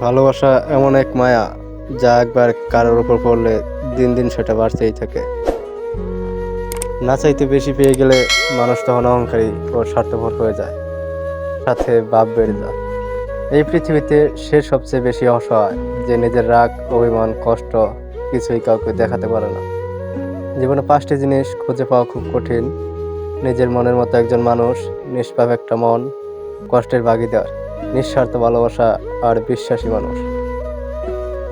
ভালোবাসা এমন এক মায়া যা একবার কারোর উপর পড়লে দিন দিন সেটা বাড়তেই থাকে। না চাইতে বেশি পেয়ে গেলে মানুষ তখন অহংকারী ও স্বার্থপর হয়ে যায়, সাথে বাপ বেড়ে যায়। এই পৃথিবীতে সে সবচেয়ে বেশি অসহায়, যে নিজের রাগ, অভিমান, কষ্ট কিছুই কাউকে দেখাতে পারে না। জীবনে পাঁচটি জিনিস খুঁজে পাওয়া খুব কঠিন। নিজের মনের মতো একজন মানুষ, নিষ্পাপ একটা মন, কষ্টের ভাগিদার। নিঃস্বার্থ ভালোবাসা আর বিশ্বাসী মানুষ।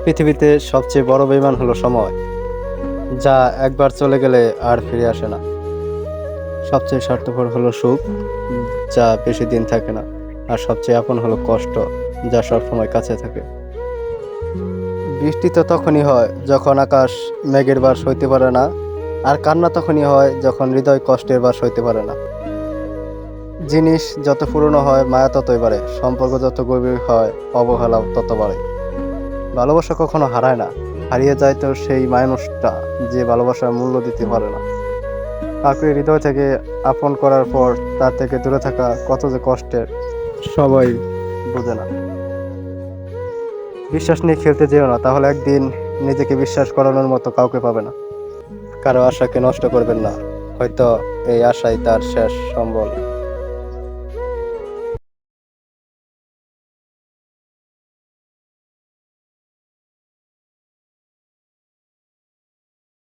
পৃথিবীতে সবচেয়ে বড় বেইমান হলো সময়, যা একবার চলে গেলে আর ফিরে আসে না। সবচেয়ে স্বার্থপর হলো সুখ, যা বেশি দিন থাকে না। আর সবচেয়ে আপন হলো কষ্ট, যা সবসময় কাছে থাকে। বৃষ্টি তো তখনই হয় যখন আকাশ মেঘের বার সইতে পারে না, আর কান্না তখনই হয় যখন হৃদয় কষ্টের বার সইতে পারে না। জিনিস যত পুরনো হয়, মায়া ততই বাড়ে সম্পর্ক যত গভীর হয়, অবহেলা তত বাড়ে। ভালোবাসা কখনো হারায় না। হারিয়ে যায় তো সেই মানুষটা যে ভালোবাসার মূল্য দিতে পারে না। কাউকে হৃদয় থেকে আপন করার পর তার থেকে দূরে থাকা কত যে কষ্টের, সবাই বোঝে না। বিশ্বাস নিয়ে খেলতে যেও না, তাহলে একদিন নিজেকে বিশ্বাস করানোর মতো কাউকে পাবে না। কারও আশাকে নষ্ট করবেন না। হয়তো এই আশাই তার শেষ সম্বল।